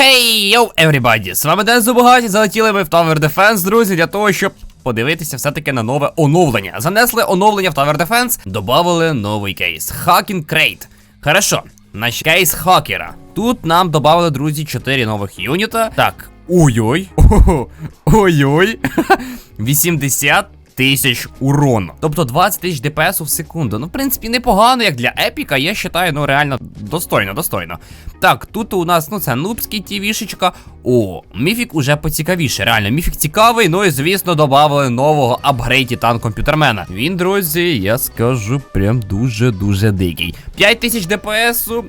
Хей, йоу, everybody! З вами Ден Зубагаті, залетіли ми в Tower Defense, друзі, для того, щоб подивитися все-таки на нове оновлення. Занесли оновлення в Tower Defense, додали новий кейс. Hacking Crate. Хорошо, наш кейс хакера. Тут нам додали, друзі, 4 нових юніта. Так, ой-ой. Ой-ой. 80 тисяч урону. Тобто 20 тисяч ДПС в секунду. Ну, в принципі, непогано, як для епіка, я вважаю, ну реально достойно, достойно. Так, тут у нас, ну це нубський тівішечка. О, міфік уже поцікавіше. Реально, міфік цікавий. Ну і звісно, додали нового апгрейд Титан комп'ютермена. Він, друзі, я скажу, прям дуже-дуже дикий. 5 тисяч ДПСу,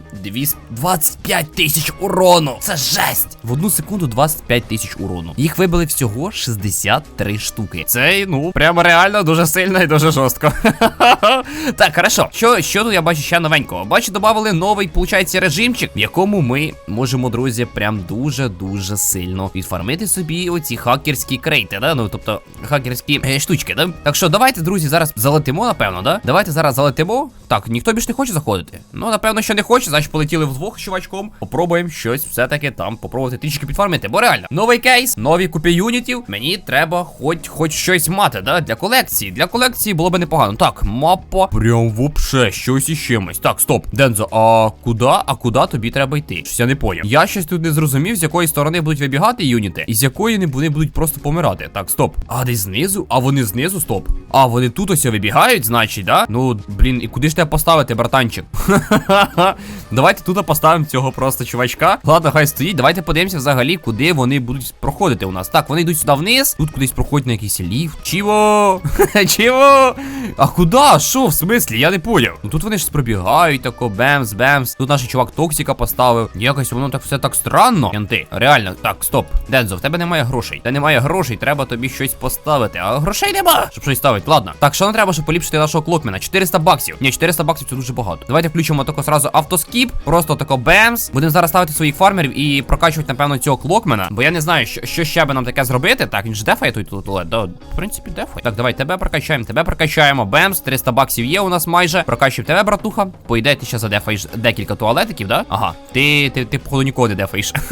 25 тисяч урону. Це жесть! В одну секунду 25 тисяч урону. Їх вибили всього 63 штуки. Це, ну, прямо реально дуже сильно і дуже жорстко. так, хорошо. Що, що тут я бачу ще новенького? Бачу, додали новий, получається, режимчик, в якому ми можемо, друзі, прям дуже-дуже сильно відфармити собі оці хакерські крейти, да? Ну, тобто, хакерські е, штучки, да? Так що давайте, друзі, зараз залетимо, напевно, да? Давайте зараз залетимо. Так, ніхто більш не хоче заходити. Ну, напевно, що не хоче, значить полетіли вдвох з чувачком. Попробуємо щось все-таки там попробувати трішки підфармити. Бо реально, новий кейс, нові купі юнітів. Мені треба хоч хоч щось мати, да? Для колекції. Для колекції було би непогано. Так, мапа. Прям вообще щось із чимось. Так, стоп. Дензо, а куди? А куди тобі треба йти? Щось я не поняв. Я щось тут не зрозумів, з якої сторони будуть вибігати юніти, і з якої вони будуть просто помирати. Так, стоп. А десь знизу? А вони знизу, стоп. А вони тут ось вибігають, значить, да? Ну, блін, і куди ж тебе поставити, братанчик? Давайте тут поставимо цього просто чувачка. Ладно, хай стоїть. Давайте подивимося взагалі, куди вони будуть проходити у нас. Так, вони йдуть сюди вниз. Тут кудись проходять на якийсь ліфт. Чіво? Чіво? А куди? Що? В смислі? Я не поняв. Ну тут вони ж пробігають, тако, бемс, бемс. Тут наш чувак Токсіка поставив. Якось воно так все так странно. Янти, реально, так, стоп. Дензо, в тебе немає грошей. Та немає грошей, треба тобі щось поставити. А грошей нема. Щоб щось ставити. Ладно. Так, що нам треба, щоб поліпшити нашого клокмена? 400 баксів. Ні, 400 баксів це дуже багато. Давайте включимо тако сразу автоскіп. Просто тако бемс. Будемо зараз ставити своїх фармерів і прокачувати, напевно, цього клокмена. Бо я не знаю, що, що ще би нам таке зробити. Так, він ж дефає тут туалет. Да, в принципі, дефає. Так, давай тебе прокачаємо, тебе прокачаємо. Бемс, 300 баксів є у нас майже. Прокачуємо тебе, братуха. По ідеї, ти ще задефаєш декілька туалетиків, да? Ага. Ти, ти, ти, походу, нікого не дефаєш.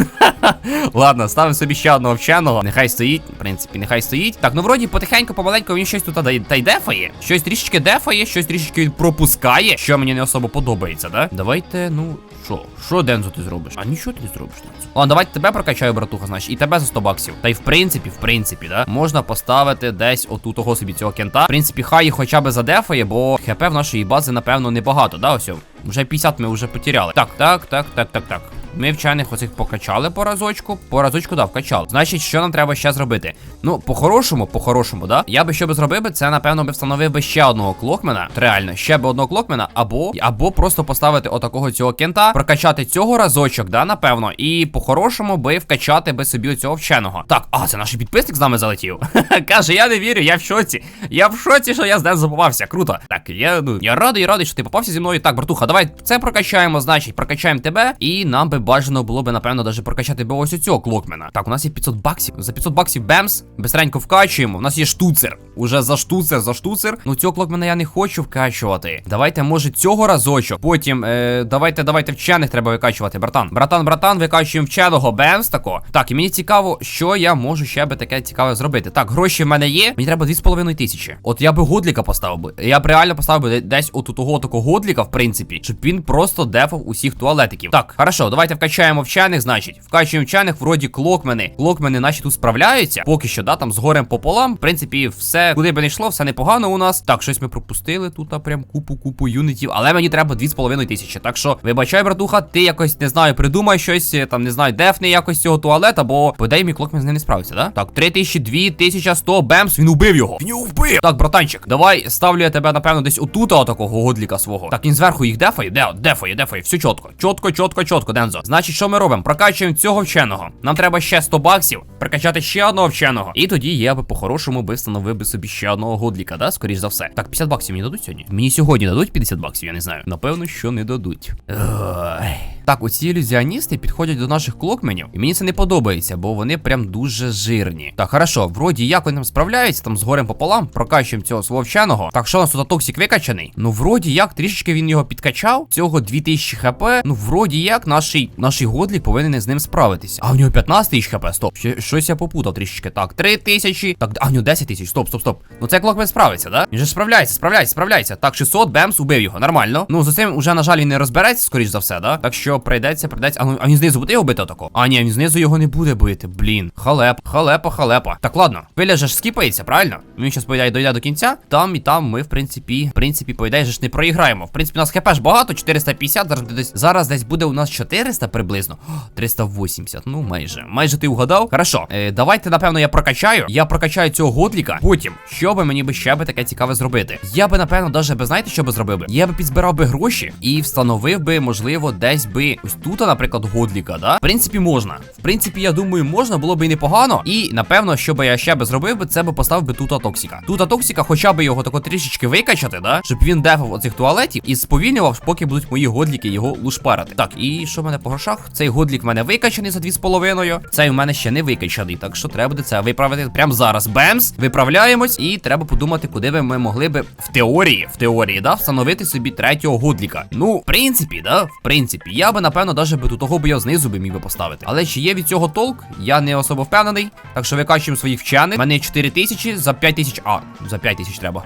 Ладно, ставимо собі ще одного вченого. Нехай стоїть, в принципі, нехай стоїть. Так, ну вроді потихеньку, помаленьку він щось тут та- й дефає. Щось трішечки дефає, щось трішечки він пропускає, що мені не особо подобається, да? Давайте, ну, що? Що, Дензо, ти зробиш? А нічого ти не зробиш, Дензо. Ладно, давайте тебе прокачаю, братуха, значить, і тебе за 100 баксів. Та й в принципі, в принципі, да, можна поставити десь отут того собі цього кента. В принципі, хай хоча б задефає, бо хп в нашої бази, напевно, небагато, да, ось. Вже 50 ми вже потеряли. Так, так, так, так, так, так. Ми вчених оцих покачали по разочку. По разочку, да, вкачали. Значить, що нам треба ще зробити? Ну, по-хорошому, по-хорошому, да? Я би що би зробив би, це, напевно, би встановив би ще одного клокмена. Реально, ще би одного клокмена, або або просто поставити отакого цього кента, прокачати цього разочок, да, напевно. І по-хорошому би вкачати би собі оцього вченого. Так, а, це наш підписник з нами залетів. Каже, я не вірю, я в шоці. Я в шоці, що я з ним забувався. Круто. Так, я ну я радий, радий, що ти попався зі мною. Так, братуха, давай це прокачаємо, значить, прокачаємо тебе. І нам би бажано було би, напевно, даже прокачати би ось цього клокмена. Так, у нас є 500 баксів. За 500 баксів бемс. Бистренько вкачуємо. У нас є штуцер. Уже за штуцер, за штуцер. Ну цього клокмена я не хочу вкачувати. Давайте, може, цього разочок. Потім, е, давайте, давайте вчених треба викачувати, братан. Братан, братан, викачуємо вченого бемс тако. Так, і мені цікаво, що я можу ще би таке цікаве зробити. Так, гроші в мене є. Мені треба 2,5 тисячі. От я би годліка поставив би. Я б реально поставив би десь от у того такого годліка, в принципі, щоб він просто дефав усіх туалетиків. Так, хорошо, давайте вкачаємо вчених, значить. Вкачуємо вчених, вроді клокмени. Клокмени, наші тут справляються. Поки що, да, там з горем пополам. В принципі, все, куди би не йшло, все непогано у нас. Так, щось ми пропустили тут, а прям купу-купу юнітів. Але мені треба 2,5 тисячі. Так що, вибачай, братуха, ти якось не знаю, придумай щось, е, там не знаю, дефни якось цього туалета, бо по мій клокмен з ним не справиться, да? Так, 3000, 2100, бемс, він убив його. Він вбив. Так, братанчик, давай ставлю я тебе, напевно, десь отут, отакого годліка свого. Так, він зверху їх дефає, де, дефає, дефає, все чітко. Чітко, чітко, чітко, Дензо. Значить, що ми робимо? Прокачуємо цього вченого. Нам треба ще 100 баксів, прокачати ще одного вченого. І тоді я би по-хорошому би встановив би собі ще одного годліка, да? Скоріш за все. Так, 50 баксів мені дадуть сьогодні? Мені сьогодні дадуть 50 баксів, я не знаю. Напевно, що не дадуть. Ой. Так, оці ілюзіоністи підходять до наших клокменів, і мені це не подобається, бо вони прям дуже жирні. Так, хорошо, вроді як вони там справляються, там з горем пополам, прокачуємо цього свого вченого. Так, що у нас тут токсик викачаний? Ну, вроді як, трішечки він його підкачав. Цього 2000 хп. Ну, вроді як, наш, наш годлік повинен з ним справитися. А в нього 15 тисяч хп, стоп. Ще, щось я попутав трішечки. Так, 3 тисячі. Так, а в нього 10 тисяч. Стоп, стоп, стоп. Ну це клокмен справиться, да? Він же справляється, справляється, справляється. Так, 600, бемс, убив його. Нормально. Ну, за цим уже, на жаль, він не розбереться, скоріш за все, да? Так що прийдеться, прийдеться. А, ну, а він знизу буде його бити отако? А, ні, він знизу його не буде бити. Блін. Халеп, халепа, халепа. Так, ладно. Хвиля же ж скіпається, правильно? Він щас, по ідеї, дойде до кінця. Там і там ми, в принципі, в принципі, по ідеї, же ж не проіграємо. В принципі, у нас хп ж багато, 450. Зараз десь зараз десь буде у нас 400 приблизно. О, 380. Ну, майже. Майже ти угадав. Хорошо. Е, давайте, напевно, я прокачаю. Я прокачаю цього годліка. Потім, що би мені би ще би таке цікаве зробити? Я би, напевно, би знаєте, що би зробив би? Я би підзбирав би гроші і встановив би, можливо, десь би ось тут, наприклад, годліка, да? В принципі, можна. В принципі, я думаю, можна, було б і непогано. І напевно, що би я ще би зробив би, це би поставив би тута токсика. Тута токсика, хоча б його тако трішечки викачати, да? Щоб він дефав оцих туалетів і сповільнював, поки будуть мої годліки його лушпарити. Так, і що в мене по грошах? Цей годлік в мене викачаний за 2,5. Цей у мене ще не викачаний, так що треба буде це виправити прямо зараз. Бемс, виправляємось, і треба подумати, куди би ми могли би в теорії, в теорії, да, встановити собі третього годліка. Ну, в принципі, да, в принципі, я би напевно даже би тут того би я знизу би міг би поставити. Але чи є від цього толк? Я не особо впевнений. Так що викачуємо своїх вчених. У мене 4 тисячі за 5 тисяч. А, за 5 тисяч треба.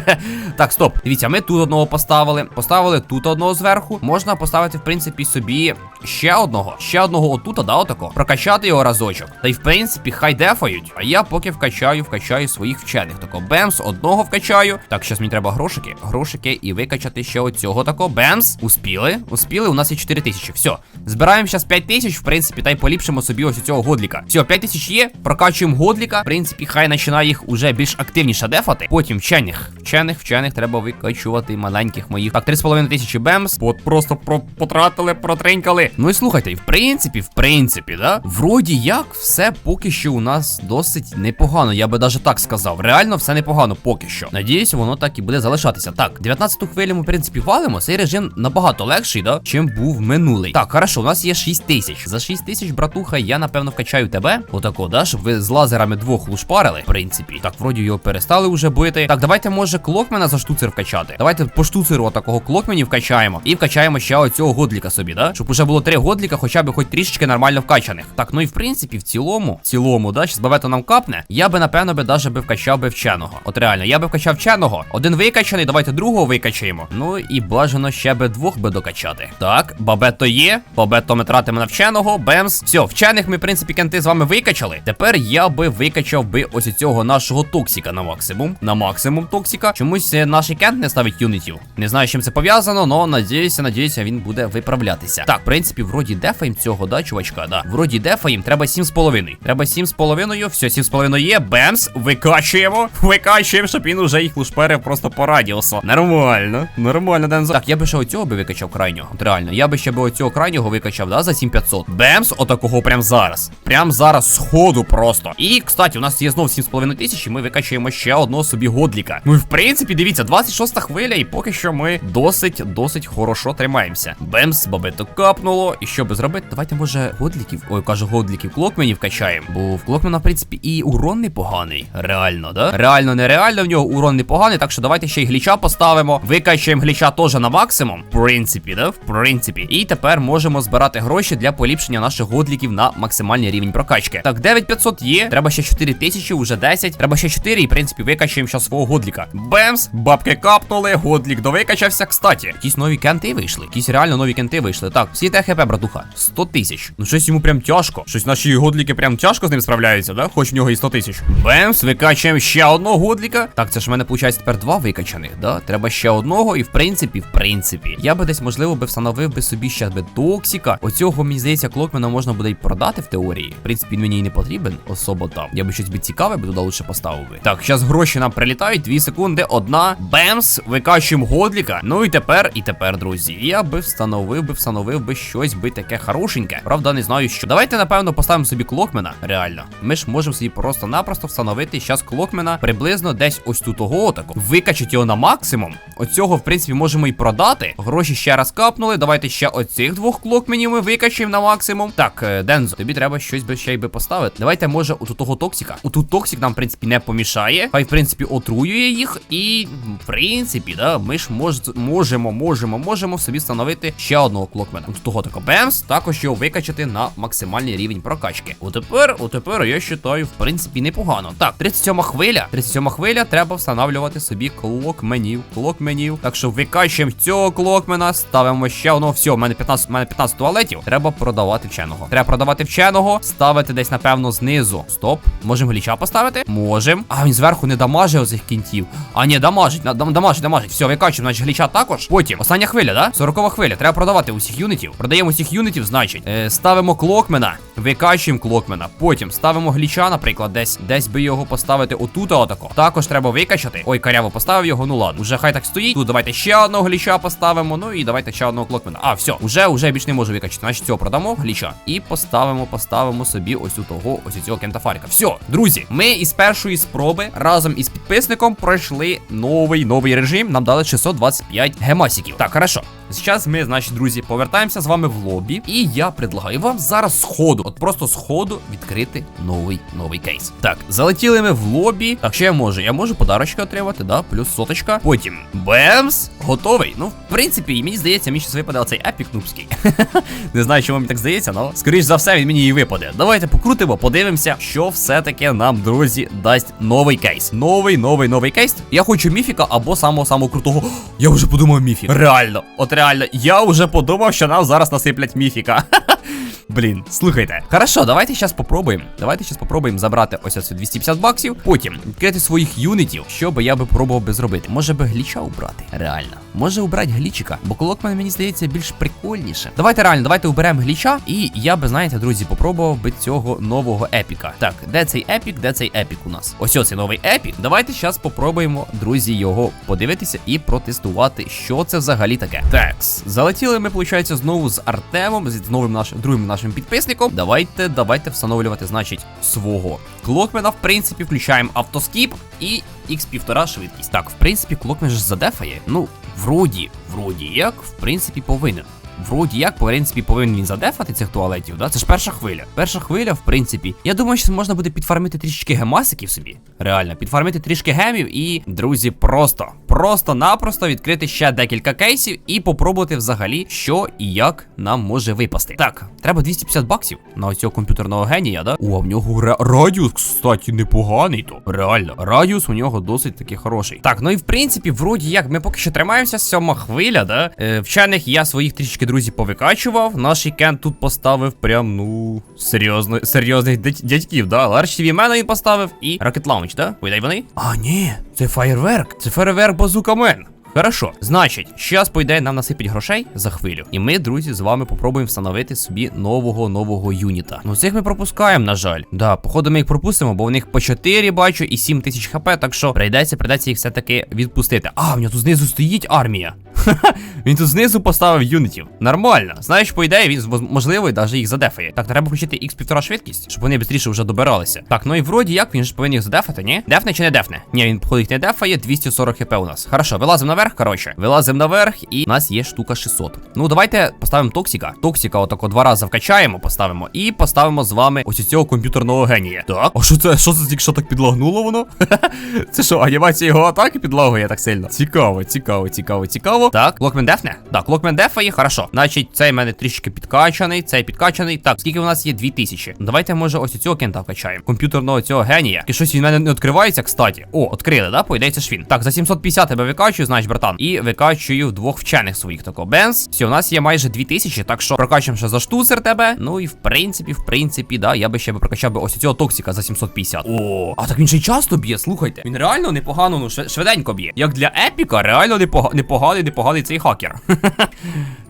так, стоп. Дивіться, ми тут одного поставили. Поставили тут одного зверху. Можна поставити, в принципі, собі ще одного. Ще одного отута, да, отако. Прокачати його разочок. Та й в принципі, хай дефають. А я поки вкачаю, вкачаю своїх вчених. Тако, бемс, одного вкачаю. Так, зараз мені треба грошики. Грошики і викачати ще оцього тако. Бемс. Успіли. Успіли. У нас є 4 тисячі. Все. Збираємо зараз 5 тисяч, в принципі, та й поліпшимо собі ось цього годліка. Все, 5 тисяч є. Прокачуємо годліка. В принципі, хай починає їх уже більш активніше дефати. Потім вчених. Вчених, вчених треба викачувати маленьких моїх. Так, 3,5 тисячі бемс. От просто про потратили, протринькали. Ну і слухайте, в принципі, в принципі, да? Вроді як все поки що у нас досить непогано. Я би даже так сказав. Реально все непогано поки що. Надіюсь, воно так і буде залишатися. Так, 19-ту хвилю ми, в принципі, валимо. Цей режим набагато легший, да? Чим був минулий. Так, хорошо, у нас є 6 тисяч. За 6 тисяч, братуха, я напевно вкачаю тебе. Отако, да? Щоб ви з лазерами двох лушпарили. В принципі. Так, вроді його перестали вже бити. Так, давайте, може, клокмена за штуцер вкачати. Давайте по штуцеру отакого клокмені вкачаємо. І вкачаємо ще оцього годліка собі, да? Щоб уже було три годліка, хоча б хоч трішечки нормально вкачаних. Так, ну і в принципі, в цілому, в цілому, да, щас бавето нам капне. Я би, напевно, би даже би вкачав би вченого. От реально, я би вкачав вченого. Один викачаний, давайте другого викачаємо. Ну і бажано ще би двох би докачати. Так, бабето є. Бабето ми тратимо на вченого. Бемс. Все, вчених ми, в принципі, кенти з вами викачали. Тепер я би викачав би ось цього нашого токсика на максимум. На максимум токсика. Чомусь е, наш кент не ставить юнітів. Не знаю, з чим це пов'язано, але надіюся, надіюся, він буде виправлятися. Так, в принципі, вроді дефаєм цього, да, чувачка, да. Вроді дефаєм, треба 7,5. Треба 7,5. Все, 7,5 є. Бемс. Викачуємо. Викачуємо, щоб він уже їх лушперив просто по радіусу. Нормально. Нормально, Дензо. Так, я би ще оцього би викачав крайнього. От реально, я би ще би оцього крайнього викачав, да, за 7500. Бемс, отакого прям зараз. Прям зараз сходу просто. І, кстати, у нас є знов 7,5 тисяч, і ми викачуємо ще одного собі годліка. Ну в принципі, дивіться, 26 хвиля, і поки що ми досить, досить хорошо тримаємося. Бемс, бабето капнуло. І що би зробити? Давайте, може, годліків. Ой, кажу, годліків клокменів качаємо. Бо в клокмена, в принципі, і урон непоганий. Реально, да? Реально, нереально, в нього урон непоганий, так що давайте ще й гліча поставимо. Викачаємо гліча теж на максимум. В принципі, да? В принципі. І тепер можемо збирати гроші для поліпшення наших годліків на максимальний рівень прокачки. Так, 9500 є. Треба ще 4000, уже 10. Треба ще 4, і в принципі викачаємо ще свого годліка. Бемс, бабки капнули, годлік довикачався. Кстати, якісь нові кенти вийшли. Якісь реально нові кенти вийшли. Так, всі те хп, братуха. 100 тисяч. Ну щось йому прям тяжко. Щось наші годліки прям тяжко з ним справляються, да? Хоч в нього і 100 тисяч. Бемс, викачуємо ще одного годліка. Так, це ж в мене виходить тепер два викачаних, да? Треба ще одного, і в принципі, в принципі. Я би десь, можливо, би встановив би собі ще би токсика. Оцього, мені здається, клокмена можна буде й продати в теорії. В принципі, він мені і не потрібен, особо там. Я би щось би цікаве би туди лише поставив би. Так, зараз гроші нам прилітають. Дві секунди, одна. Бемс, викачуємо годліка. Ну і тепер, і тепер, друзі. Я би встановив би, встановив би щось би таке хорошеньке. Правда, не знаю що. Давайте, напевно, поставимо собі клокмена. Реально. Ми ж можемо собі просто-напросто встановити зараз клокмена приблизно десь ось тут того отако. Викачати його на максимум. Оцього, в принципі, можемо і продати. Гроші ще раз капнули. Давайте ще оцих двох клокменів ми викачаємо на максимум. Так, е, Дензо, тобі треба щось би ще й би поставити. Давайте, може, у того токсика. У тут токсик нам, в принципі, не помішає. Хай, в принципі, отруює їх. І, в принципі, да, ми ж мож, можемо, можемо, можемо собі встановити ще одного клокмена. У того тако Бемс, також його викачати на максимальний рівень прокачки. Отепер, отепер, я вважаю, в принципі, непогано. Так, 37 хвиля. 37 хвиля треба встановлювати собі клокменів. Клокменів. Так що викачуємо цього клокмена, ставимо ще одного. Все, в мене 15, в мене 15 туалетів. Треба продавати вченого. Треба продавати вченого, ставити десь, напевно, знизу. Стоп. Можемо гліча поставити? Можем. А він зверху не дамажить оцих кінтів. А ні, дамажить, дамажить, дамажить. Все, викачуємо, значить гліча також. Потім, остання хвиля, да? 40 хвиля. Треба продавати усіх юнітів. Продаємо усіх юнітів, значить. Е, ставимо клокмена, викачуємо клокмена. Потім ставимо гліча, наприклад, десь. Десь би його поставити отут, отако. Також треба викачати. Ой, каряво поставив його, ну ладно. Уже хай так стоїть. Тут давайте ще одного гліча поставимо. Ну і давайте ще одного клокмена. А, все, уже, уже більш не можу викачати. Значить, цього продамо гліча. І поставимо, поставимо собі ось у того, ось у цього кентафарика. Все, друзі, ми із першої спроби разом із підписником пройшли новий новий режим. Нам дали 625 гемасиків. Так, хорошо. Зараз ми, значить, друзі, повертаємося з вами в лобі. І я предлагаю вам зараз сходу, от просто сходу відкрити новий новий кейс. Так, залетіли ми в лобі. Так, що я можу? Я можу подарочки отримати, да, плюс соточка. Потім бемс, готовий. Ну, в принципі, мені здається, мені щас випаде оцей епік нубський. Не знаю, чому мені так здається, але скоріш за все, він мені і випаде. Давайте покрутимо, подивимося, що все-таки нам, друзі, дасть новий кейс. Новий, новий, новий кейс. Я хочу міфіка або самого самого крутого. Я вже подумав міфік. Реально, от реально, я вже подумав, що нам зараз насиплять міфіка. Блін, слухайте. Хорошо, давайте зараз попробуємо. Давайте зараз попробуємо забрати ось оці 250 баксів. Потім відкрити своїх юнітів. Що би я би пробував би зробити? Може би гліча убрати? Реально. Може убрати глічика, бо колокмен мені здається більш прикольніше. Давайте реально, давайте уберемо гліча. І я би, знаєте, друзі, попробував би цього нового епіка. Так, де цей епік? Де цей епік у нас? Ось оцей новий епік. Давайте зараз попробуємо, друзі, його подивитися і протестувати, що це взагалі таке. Такс, залетіли ми, виходить, знову з Артемом, з новим нашим другим нашим підписником. Давайте, давайте встановлювати, значить, свого клокмена. В принципі, включаємо автоскіп і X1,5 швидкість. Так, в принципі, клокмен ж задефає. Ну, вроді, вроді як, в принципі, повинен. Вроді як, по принципі, повинен він задефати цих туалетів, да? Це ж перша хвиля. Перша хвиля, в принципі. Я думаю, що можна буде підфармити трішечки гемасиків собі. Реально, підфармити трішки гемів і, друзі, просто, просто-напросто відкрити ще декілька кейсів і попробувати взагалі, що і як нам може випасти. Так, треба 250 баксів на оцього комп'ютерного генія, да? О, в нього ра- радіус, кстати, непоганий то. Реально, радіус у нього досить таки хороший. Так, ну і в принципі, вроді як, ми поки що тримаємося, сьома хвиля, да? Е, вчених я своїх трішки друзі повикачував. Наш Кен тут поставив прям, ну, серйозно, серйозних дядьків, да? TV мене він поставив і Rocket Launch, да? Видай вони? А, ні, це фаєрверк. Це фаєрверк Базукамен. Хорошо, значить, щас по ідеї нам насипять грошей за хвилю. І ми, друзі, з вами попробуємо встановити собі нового нового юніта. Ну цих ми пропускаємо, на жаль. Да, походу ми їх пропустимо, бо в них по 4 бачу і 7 тисяч хп, так що прийдеться, прийдеться їх все-таки відпустити. А, в нього тут знизу стоїть армія. Він тут знизу поставив юнітів. Нормально. Знаєш, по ідеї, він можливо і навіть їх задефає. Так, треба включити X1,5 швидкість, щоб вони швидше вже добиралися. Так, ну і вроді як він ж повинен їх задефати, ні? Дефне чи не дефне? Ні, він походу їх не дефає, 240 хп у нас. Хорошо, вилазимо наверх, коротше. Вилазимо наверх, і у нас є штука 600. Ну, давайте поставимо Токсіка. Токсіка отако два рази вкачаємо, поставимо. І поставимо з вами ось цього комп'ютерного генія. Так, а що це? Що це тільки що так підлагнуло воно? Це що, анімація його атаки підлагує так сильно? Цікаво, цікаво, цікаво, цікаво. Так, Клокмен дефне? Так, Клокмен дефає, хорошо. Значить, цей в мене трішки підкачаний, цей підкачаний. Так, скільки у нас є 2000. Ну, Давайте, може, ось цього кента вкачаємо. Комп'ютерного цього генія. І щось він в мене не відкривається, кстати. О, відкрили, да? По ідеї, це ж він. Так, за 750 тебе викачую, значить, братан. І викачую двох вчених своїх тако. Бенз. Все, у нас є майже 2000, так що прокачуємо ще за штуцер тебе. Ну і в принципі, в принципі, да, я би ще прокачав би ось цього токсика за 750. О, а так він ще й часто б'є, слухайте. Він реально непогано, ну швиденько б'є. Як для епіка, реально непога- непоганий, непоганий цей хакер.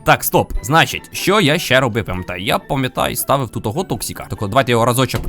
Так, стоп. Значить, що я ще робив, пам'ятаю? Я пам'ятаю, ставив тут того токсика. Так, давайте його разочок.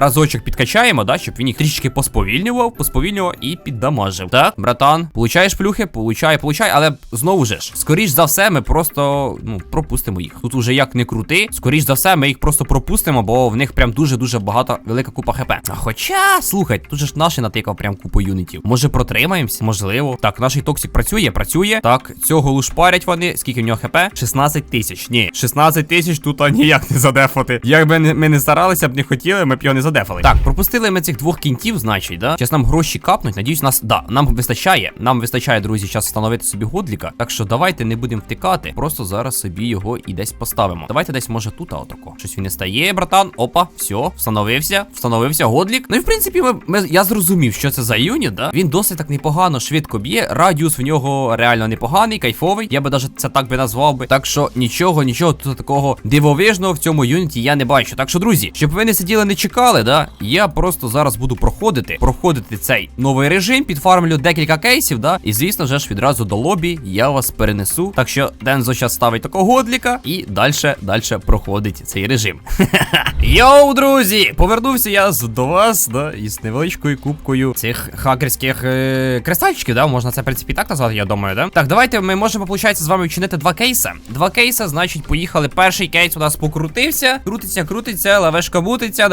Разочок підкачаємо, да, щоб він їх трішки посповільнював, посповільнював і піддамажив. Так, братан, получаєш плюхи, получай, получай, але знову ж, скоріш за все, ми просто ну пропустимо їх. Тут уже як не крути, скоріш за все, ми їх просто пропустимо, бо в них прям дуже дуже багато велика купа хп. А хоча, слухай, тут же ж наші натикав прям купу юнітів. Може протримаємось? Можливо. Так, наш токсик працює, працює. Так, цього лушпарять вони. Скільки в нього хп? 16 тисяч. Ні, 16 тисяч тут а, ніяк не задефати. Якби ми не старалися б не хотіли, ми б його не задефали. Так, пропустили ми цих двох кінтів, значить, да? Зараз нам гроші капнуть. Надіюсь, нас. Да, нам вистачає. Нам вистачає, друзі, зараз встановити собі годліка. Так що давайте не будемо втикати. Просто зараз собі його і десь поставимо. Давайте десь, може, тут, а. Щось він не стає, братан. Опа, все, встановився, встановився годлік. Ну і в принципі, ми, ми, я зрозумів, що це за юніт, да? Він досить так непогано, швидко б'є. Радіус в нього реально непоганий, кайфовий. Я би навіть це так би назвав би. Так що нічого, нічого тут такого дивовижного в цьому юніті я не бачу. Так що, друзі, щоб ви не сиділи, не чекали, да? Я просто зараз буду проходити, проходити цей новий режим, підфармлю декілька кейсів, да? І звісно ж відразу до лобі я вас перенесу. Так що Дензо зараз ставить такого годліка і далі, далі проходить цей режим. Йоу, друзі! Повернувся я до вас, да, із невеличкою кубкою цих хакерських е, кристальчиків, да, можна це в принципі так назвати, я думаю, да? Так, давайте ми можемо, виходить, з вами вчинити два кейса. Два кейса, значить, поїхали. Перший кейс у нас покрутився, крутиться, крутиться, лавешка мутиться,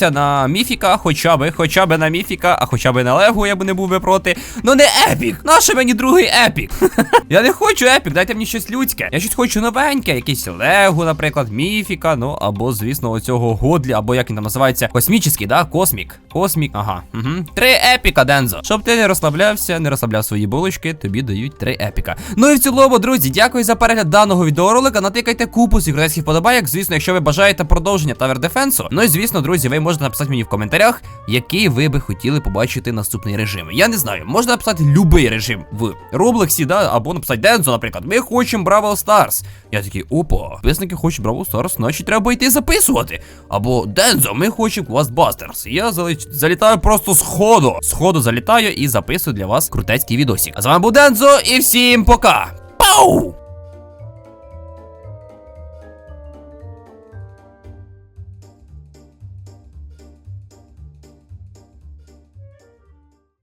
надіюся на міфіка, хоча би, хоча би на міфіка, а хоча би на легу, я б не був би проти. Ну не епік! Наше мені другий епік? я не хочу епік, дайте мені щось людське. Я щось хочу новеньке, якийсь легу, наприклад, міфіка, ну або, звісно, оцього годлі, або як він там називається, космічний, да? Космік. Космік, ага. Три епіка, Дензо. Щоб ти не розслаблявся, не розслабляв свої булочки, тобі дають три епіка. Ну і в цілому, друзі, дякую за перегляд даного відеоролика. Натикайте купу сігрецьких подобайок. Звісно, якщо ви бажаєте продовження Тавер Дефенсу. Ну і звісно, друзі, ви можете написати мені в коментарях, який ви би хотіли побачити наступний режим. Я не знаю, можна написати будь-який режим в Роблексі, да, або написати Дензо, наприклад. Ми хочемо Бравл Старс. Я такий, опа, підписники хочуть Бравл Старс, значить треба йти записувати. Або Дензо, ми хочемо Квастбастерс. Я залітаю просто з ходу. З ходу залітаю і записую для вас крутецький відосик. А з вами був Дензо, і всім пока! Пау!